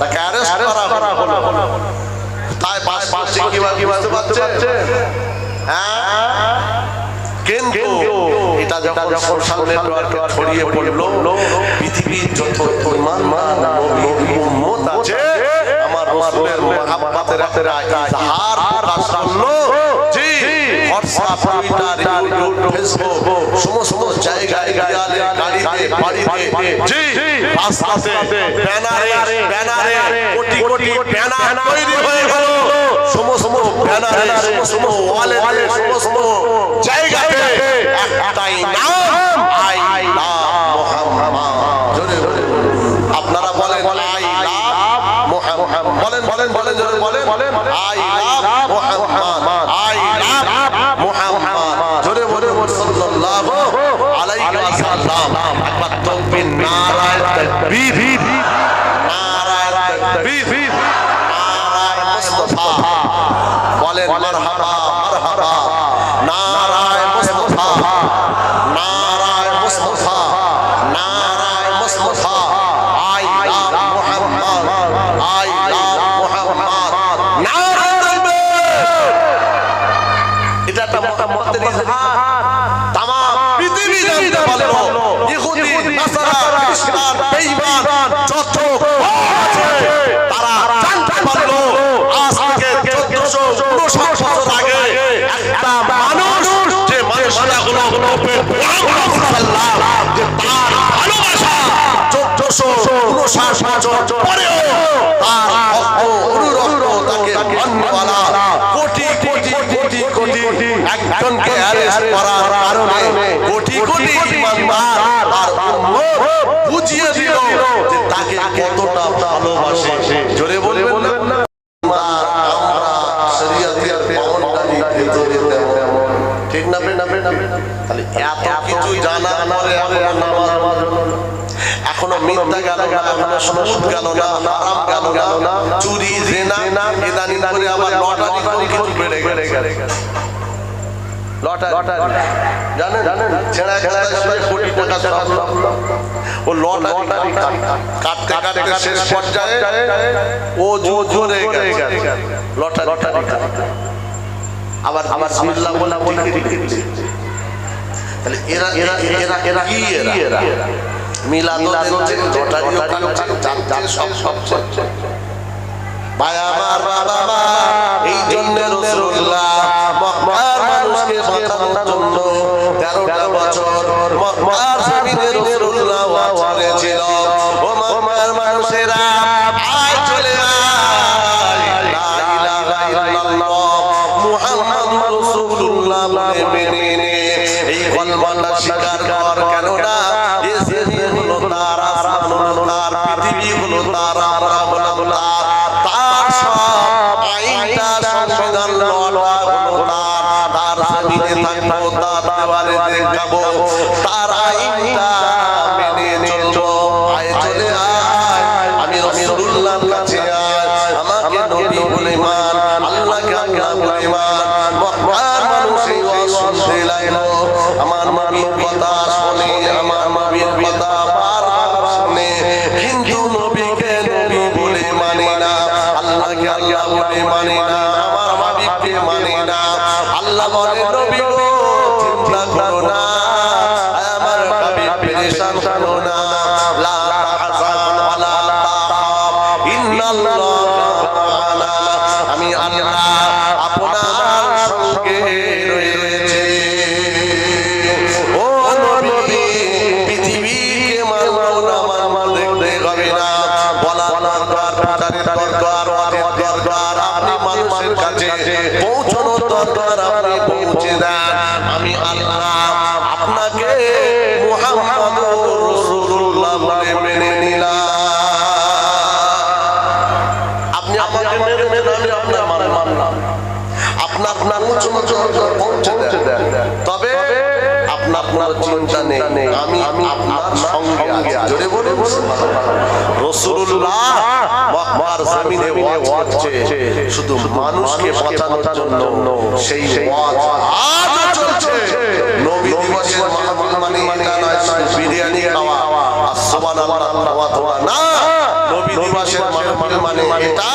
তাকে অ্যারেস্ট করা হলো। তাই পাশ পাশে কীভাবে বুঝতে পারছেন? কিন্তু এটা যখন সোশ্যাল নেটওয়ার্কে ছড়িয়ে পড়ল পৃথিবীর যত ইমান নবী উম্মত আছে আমার রাসূলের মহাব্বতের একটা ইজহার প্রকাশ করল। জি। হোয়াটসঅ্যাপ টুইটার ইউটিউব ফেসবুক সমস্ত জায়গায় গিয়ালে গাড়িতে বাড়িতে জি রাস্তাতে ব্যানারে ব্যানারে কোটি কোটি ব্যানার তৈরি হয়ে গেল। সমস্ত ব্যানারে সমস্ত ওয়ালে সমস্ত জায়গাতে একটাই নাম আই লাভ মুহাম্মদ। জোরে আপনারা বলেন আই লাভ মুহাম্মদ। বলেন বলেন বলেন জোরে বলেন। I love Muhammad. I love তাহলে এত কিছু জানা পরে এখনও নামাজ এখনও মিথ্যা গেল না এখনও সুদ গেল না হারাম গেল না চুরি জেনা ইদানিং করে আবার লটারি করে কিছু বেড়ে গেলে লটারি জানেন জানেন ছেড়া ছেড়া কোটি টাকা ও লটারি কাটতে কাটতে শেষ পর্যায়ে ও জোরে গেছে। লটারি আবার আবার বিসমিল্লাহ বলা বলে তাহলে এরা এরা এরা এরা কি এরা? মিলাদ হচ্ছে লটারি যার সব সব ভাই আমার বাবা এই জন্য রাসূলুল্লাহ মক্কার মানুষকে বাঁচানোর জন্য 13টা বছর মক্কার জমিনে জমিনে ওয়াজ চেয়ে শুধু মানুষকে বাঁচানোর জন্য সেই ওয়াজ আজও চলছে। নবী দিবসের মাহফিল মানে এটা নয় শুধু বিরিয়ানি খাওয়া। আর সুবহানাল্লাহ খাওয়া ধোয়া না নবী দিবসের মাহফিল মানে এটা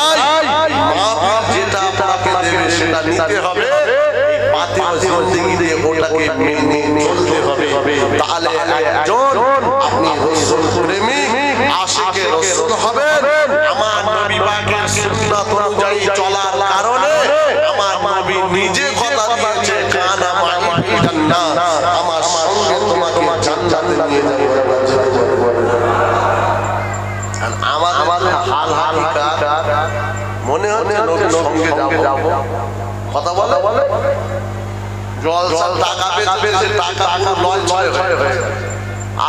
জলসা টাকা পেয়েছে টাকা পুরো লয় ছয় হয়ে গেছে।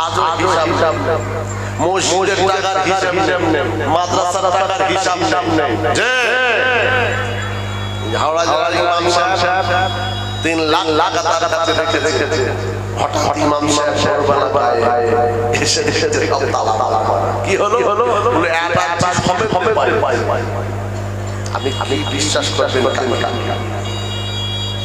আজও হিসাব হিসাব নেই। মসজিদের টাকার হিসাব নেই। মাদ্রাসার টাকার হিসাব নেই। যে হাওড়া জেলার ইমাম সাহেব তিন লাখ লাখ তার কাছে রেখেছে। হঠাৎ ইমাম সাহেব সরবালা গায়ে এসে এসে সব তালা তালা কি হলো হলো বলে একটা হবে হবে পাই পাই আমি আমি বিশ্বাস করবেন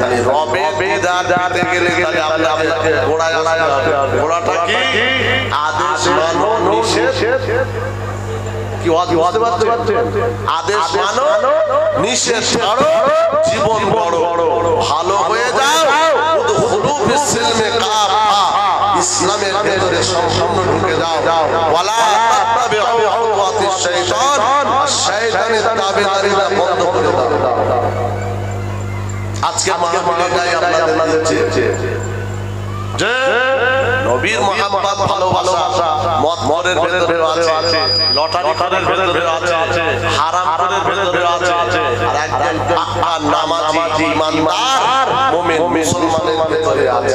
তাহলে রবে দিদার পেতে গেলে তাহলে আপনি আপনাকে ঘোড়ায় আসতে হবে। ঘোড়াটা কি? আদেশ মানো নিষেধ। কি বুঝতে পারছেন? আদেশ মানো নিষেধ ছাড়ো জীবন বড় ভালো হয়ে যাও। ফিসসিলমে কাফা ইসলামের ভেতরে সম্পূর্ণ ঢুকে যাও। ওয়ালা তাত্তাবিউ খুতুওয়াতিশ শাইতান। করে দাও আজকে মাহফিলটাই আপনাদের দিচ্ছে যে নবীর মোহাম্মদ ভালোবাসা মত মদের ভেতরে আছে লটারি করের ভেতরে আছে হারাম করের ভেতরে আছে আর একজন পাক্কা নামাজি ইমানদার মুমিন মুসলমানের ভেতরে আছে।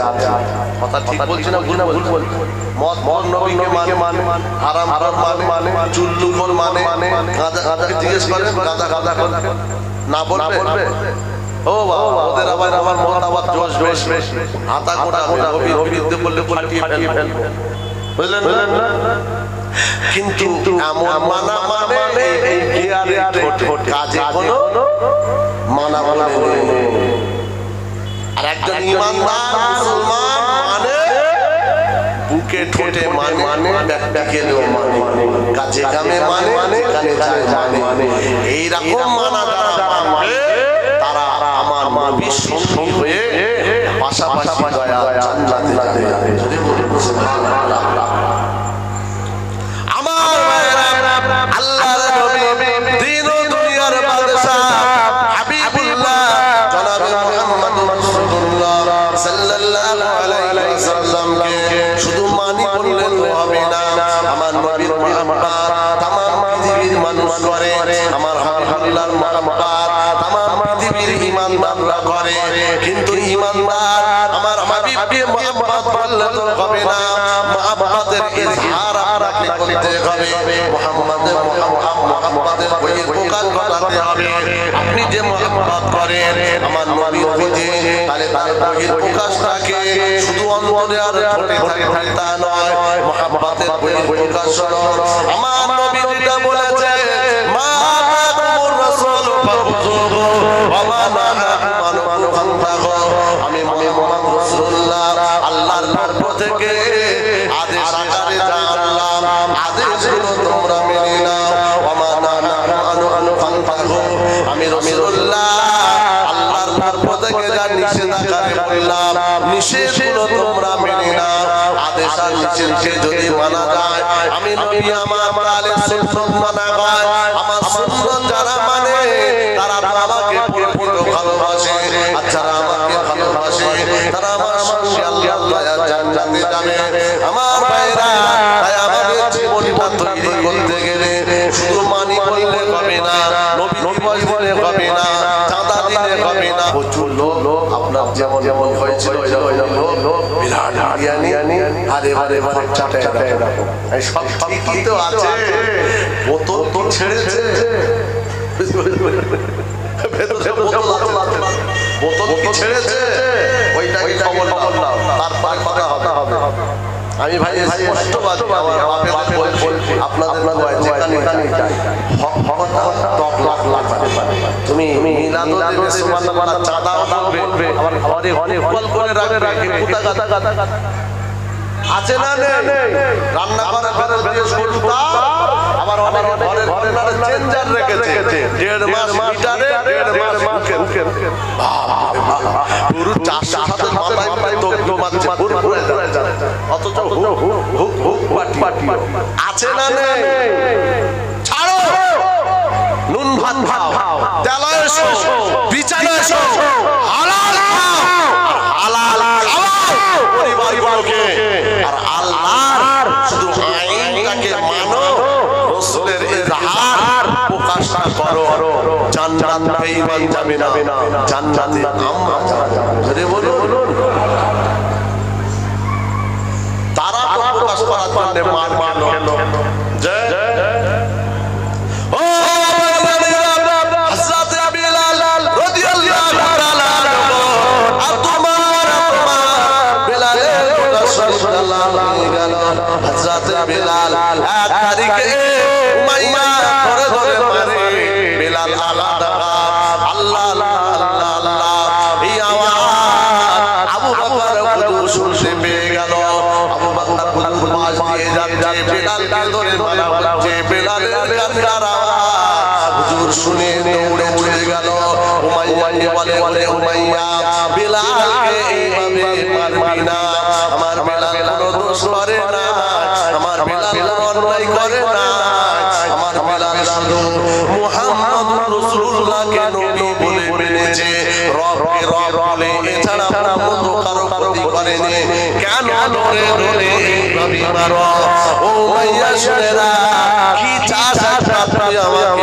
কথা ঠিক বলছি না ভুল ভুল বলছি? মত মত নবীকে মানে হারাম হারাম মানে চুল্লু কোন মানে গাঁজা গাঁজাকে জিজ্ঞেস করে গাঁজা গাঁজা না বলবে? ও বাবা ওদের আবার আবার মত আবার জোশ বেশ বেশ হাতা গোটা গোটা হবি হবি দিতে বললে পাল্টিয়ে ফেলবে। বুঝলেন বুঝলেন না? কিন্তু এমন মানা মানে এই গিয়ারে ঠোঁটে কাজে কোনো মানা মানা বলে আর একজন ইমানদার মুসলমান মানে বুকে ঠোঁটে মানে মানে ব্যাকে মানে। কাজে কামে মানে কানে কানে মানে মানা তারা আমার নবীর সঙ্গী হয়ে পাশাপাশি দয়া জান্নাতে যাবে। হাবিবকে মুহাম্মদ বললে তো হবে না। মুহাম্মদের ইজহার আপনাকে করতে হবে। মুহাম্মাদের আপনি যে মুহাম্মদ করেন, আমার নবী নবীজি, তাহলে তার শুধু অন্তরে নয়। মুহাম্মাদের প্রকাশ আমার নবী যেটা নিষেধকে যদি মানা যায় আমি নবী আমার আলে সুন্নাত মানা হয় আমার সুন্নাত আরে বারে বারে চাটে সব ঠিকই তো আছে। বোতল তো ছেড়েছে। বোতল কি ছেড়েছে? ওইটাই খবর নাও। তারপরে কথা হবে। আমি ভাই আমার বলছি। আপনাদের দোয়ায় যেখানে যাই হক হকটা লাখ লাখ পারে তুমি মিলাদও দেবে সুবহানাল্লাহ চাঁদাও বলবে আবার ঘরে ঘরে ফল করে রাখবে। রাখবে। কুতা গাতা গাতা আছে না নেই রান্না করে ফেলে দিয়ে সরুতা আবার অনেক ঘরের ঘরের চেঞ্জার রেখেছে দেড় মাস মিটারে দেড় মাস মুখে পুরো চারশো সাথে মাথায় মাথায় তো মারছে পুরো পুরো অথচ হুক হুক হুক পাটি পাটি আছে না নেই ছাড়ো নুন ভাত খাও তেলায় এসো বিচারে এসো হালাল খাও হালাল খাও পরিবারগুলোকে আর আল্লাহর শুধু আইনটাকে মানো রাসূলের ইজহার প্রকাশ না করো জান্নাত বেঈমান যাবে না জান্নাতে আমরা ধরে বলুন। তারা তো প্রকাশ করার জন্য মার খেলো মারবি না আমার বিলাল কোনো দোষ করে না। আমার বিলাল অন্যায় করে না। আমার বিলাল শুধু মুহাম্মদ রাসূলুল্লাহকে নবী বলে মেনেছে। রবকে রব বলে। এছাড়া মতো কারও কারও করেনি। কেন ধরে ধরে এইভাবে মারো? ও মাইয়া শুনে কি তুই আমাকে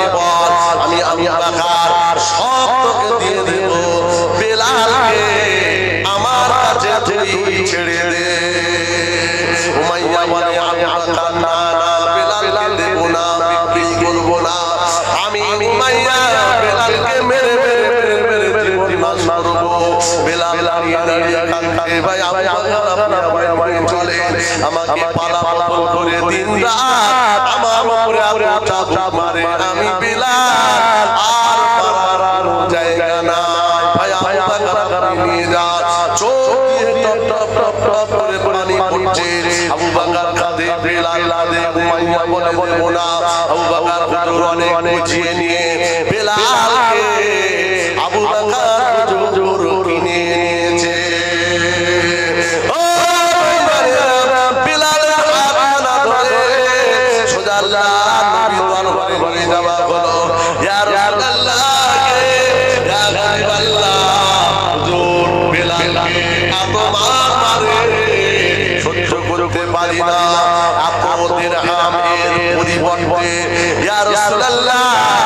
Yeah.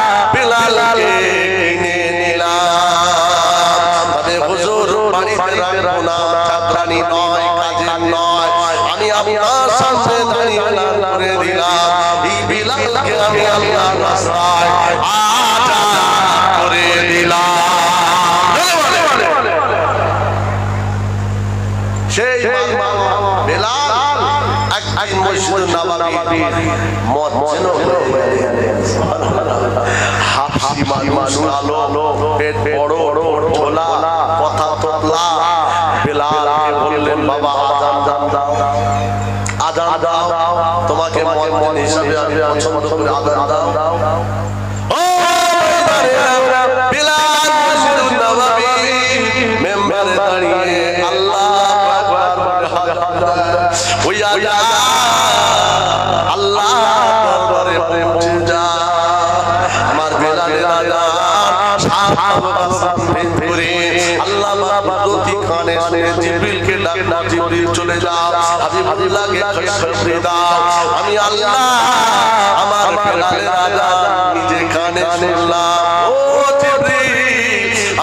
আমার বেলালের নিজে কানে শুনলাম ও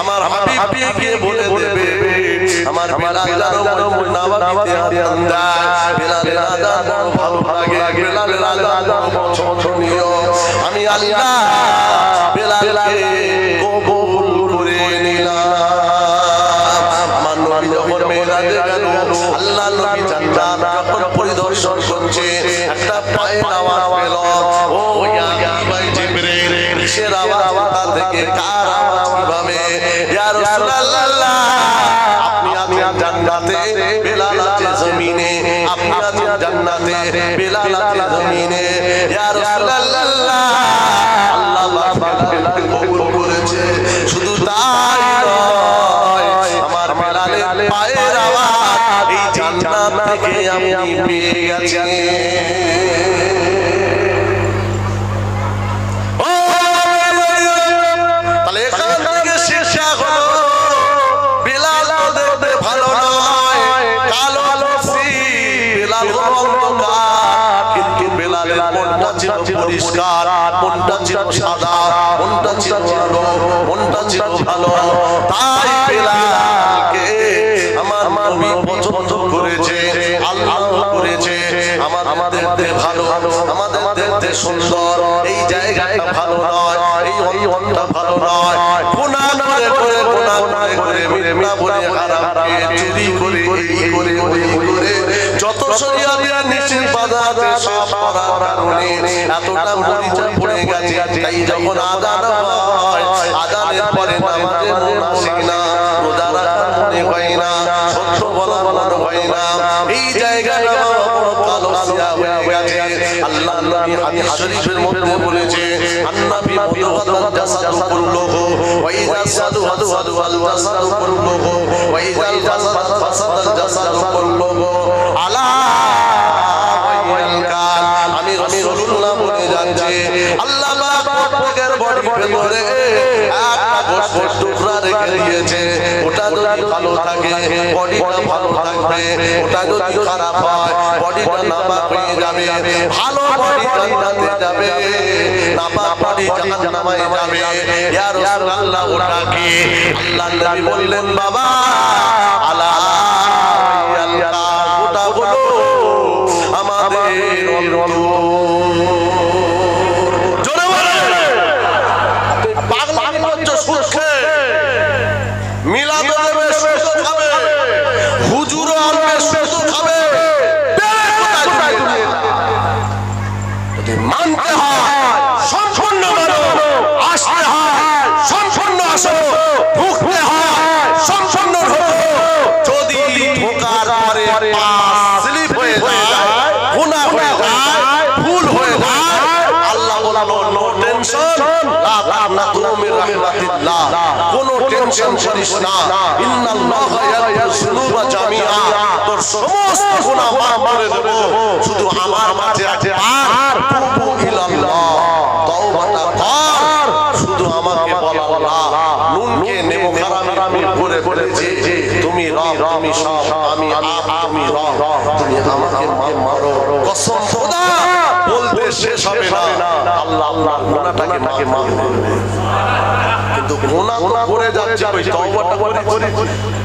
আমার হাবিবকে বলে দেবে আমার বেলাল জানো মুন্নাবাবিতে আদান দেয় বেলালের আজান বড় ভালো লাগে বেলালের আজান বড় পছন্দনীয় আমি আল্লাহ বেলালকে কবুল করে নিলাম আমার নবী যখন মেরাজে গেল আল্লাহ নবী জান্নাত যখন পরিদর্শন করছে একটা কোথা মনটা ছিল পরিষ্কার মনটা ছিল সাদা মনটা ছিল মনটা ছিল ভালো। তাই বেলালকে আমার নবী পছন্দ করেছে আল্লাহ করেছে আমাদের দেখতে ভালো আমাদের দেখতে সুন্দর। এই জায়গাটা ভালো নয় এই অন্তরটা ভালো নয়। গুনাহ করে করে গুনাহ করে করে মিথ্যা বলে হারামকে চুরি করে এই করে ওই করে। যত শরীয়তের নিষেধ বাধা সব করার কারণে এতটা মরিচা পড়ে গেছে তাই যখন আদান হয় আদানের পরে নামাজে মন আসে না রোজা রাখার মনে হয় না সত্য বলা বলার হয় না এই জায়গায় কালো সিয়া হয়ে গেছে। আল্লাহ নবী হাদিস শরীফের মধ্যে বলেছে আন্নাবি মুতাওয়াদাল নাপাক বডি জাহান্নামে যাবে ইয়া রাসূলুল্লাহ ওটা কি? আল্লাহ নবী বললেন বাবা টেনশন করিস না। ইন্নাল্লাহ ইয়াগফিরুযুনুবা জামিআ। তোর সমস্ত গুনাহ মাফ করে দেব। শুধু আমার মাঝে আছে আর তুবু ইলাল্লাহ। তওবাটা কর। শুধু আমাকে বল আল্লাহ নুনকে নেমো খারামি আমি করে বলেছি তুমি রব, তুমি সব, আমি আপ, তুমি রব। তুমি আমাকে মাফ মারো কসম খোদা। বলতে শেষ হবে না। আল্লাহ আল্লাহ গুনাহটাকে নাকি মাফ করবে কিন্তু গুনাহ তো করে যাচ্ছে ওই তওবাটা করি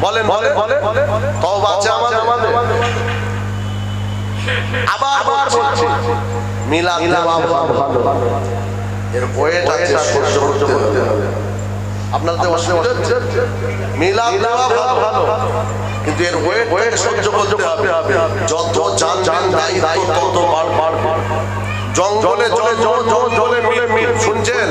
বলেন বলেন বলেন তওবা আছে আমাদের। আবার আবার বলছি মিলাদ দেওয়া ভালো। এর ওয়েট আছে সহ্য করতে হবে। আপনাদের অসুবিধা হচ্ছে? মিলাদ দেওয়া ভালো। কিন্তু এর ওয়েট ওয়েট সহ্য করতে হবে। যত জান জান দায়িত্ব তত বার বার বার জঙ্গলে জলে জঙ্গলে মিলে শুনছেন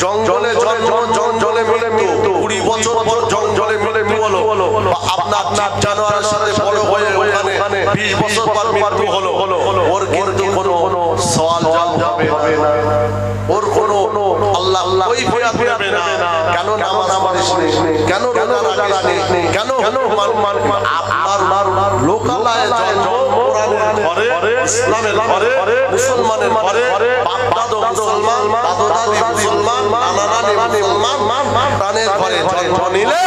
জঙ্গলে জল জঙ্গলে মিলে মৃত্যু কুড়ি বছর পর জঙ্গলে মিলে হলো আপনার আপনার জানোয়ারের সাথে বড় হয়ে ওখানে বিশ বছর পর মৃত্যু হলো ওর কিন্তু কোনো সওয়াল জবাব হবে না ওর কোনো আল্লাহ আল্লাহ ওই ফিরাত দেবে না কেন নামাজ পড়িসনি কেন রোজা রাখিসনি কেন হনুমান আপনার লোকালয়ে ঘরে ইসলামের ঘরে মুসলমানের ঘরে বাপ দাদু মুসলমান দাদু দাদি মুসলমান নানা নানি মুসলমান প্রাণের ঘরে জন্ম নিলে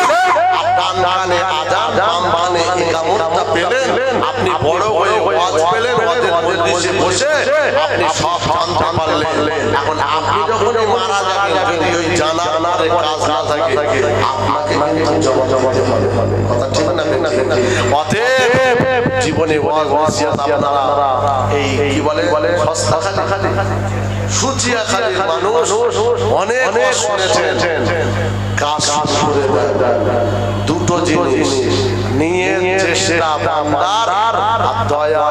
ডান কানে আজান বাম কানে ইকামতটা পেলেন আপনি বড় হয়ে ওয়াজ পেলেন ওয়াজের মজলিসে বসে আপনি সব জানতে পারলেন এখন আপনি যখন মারা যাবেন যদি ওই জানার কাজ না থাকে আপনাকে জমা জমা কথা ঠিক না অতএব জীবনে ওয়াজ ওয়াসিয়াত আপনারা এই কি বলে? বলে? সুচিয়া খালি মানুষ অনেক অনেক শুনেছেন কাজ দুটো জিনিস নিয়ে চেষ্টা বান্দার আর দয়া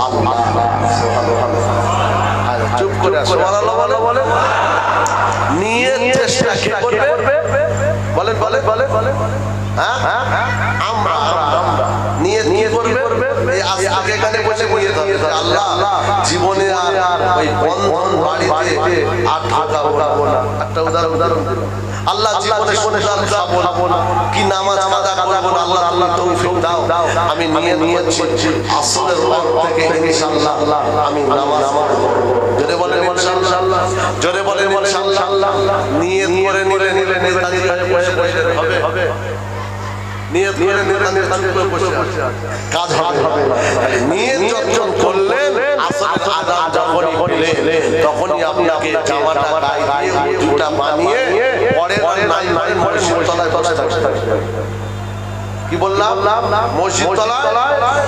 আল্লাহ। চুপ করে সুবহানাল্লাহ বলে বলে নিয়ে চেষ্টা কে করবে? বলেন বলে বলে বলে হ্যাঁ হ্যাঁ? আগে এখানে বসে নিয়ে আল্লাহ, জীবনে আর ওই বন্ধন বাড়িতে আর থাকা না। একটা উদাহরণ উদাহরণ দিন। আল্লাহ জীবনে সুন্দর খাব না। কি নামাজ কাজা করব না? আল্লাহ আল্লাহ তৌফিক দাও। আমি নিয়ে নিয়েছি আসলের পর আমি নিয়ত করে নিলে হবে। নিয়ত করে নেতা নেতাজি বসে কাজ হবে। নিয়ত যখন করলেন যখনই তখনই আপনাকে জামাটা গায়ে দিয়ে উজুটা বানিয়ে পরে নাই নাই মসজিদ তলায় তলায় থাকতে কি বললাম? মসজিদ তলায়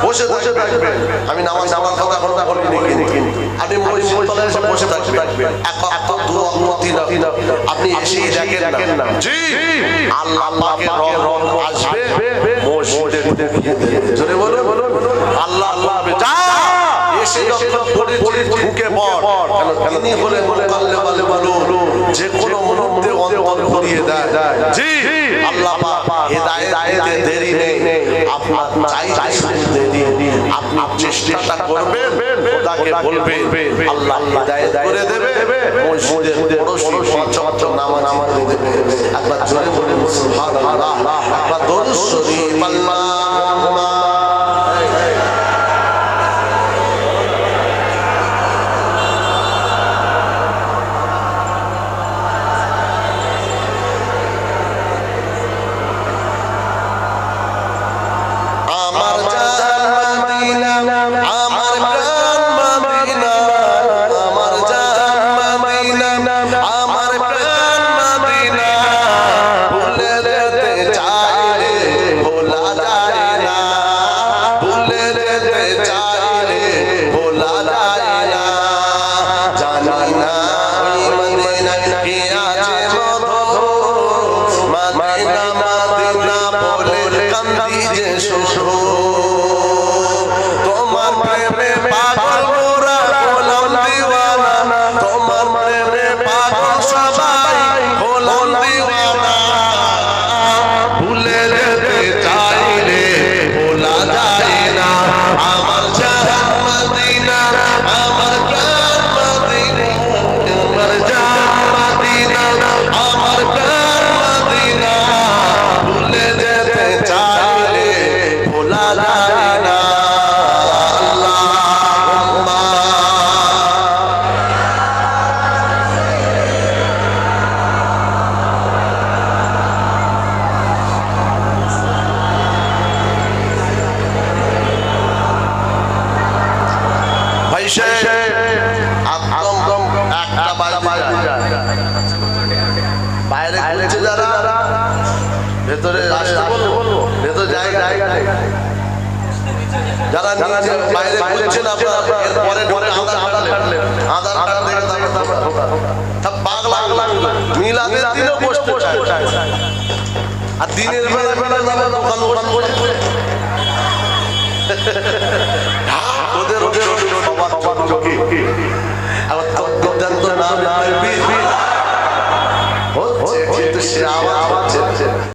বসে বসে থাকবে আমি নামাজ নামাজ কথা কথা বলিনি নাকি আপনি মসজিদ তলায় এসে বসে থাকবেন। এক এক দু তিন আপনি এসেই দেখেন না। জি। আল্লাহ পাকের আসবে। মসজিদে জোরে বলুন। আল্লাহ আল্লাহ যা এসে যখন পড়ে পড়ে ঢুকে পড় কেন তিনি হলে বলে। বললে বলে বলো যে কোনো মুহূর্তে অন্তর ঘুরিয়ে দেয়। জি। আল্লাহ পাক হেদায়েতে দেরি নেই। আপনার চাই চাই দেরি আপনি চেষ্টাটা করবেন। খোদাকে বলবেন। আল্লাহ হেদায়েত করে দেবে। মসজিদের পড়োশি পাঁচ ওয়াক্ত নামাজ নামাজ দেবে। একবার জোরে বলে সুবহানাল্লাহ। একবার দরুদ শরীফ আল্লাহুম্মা সে আওয়াজ হচ্ছে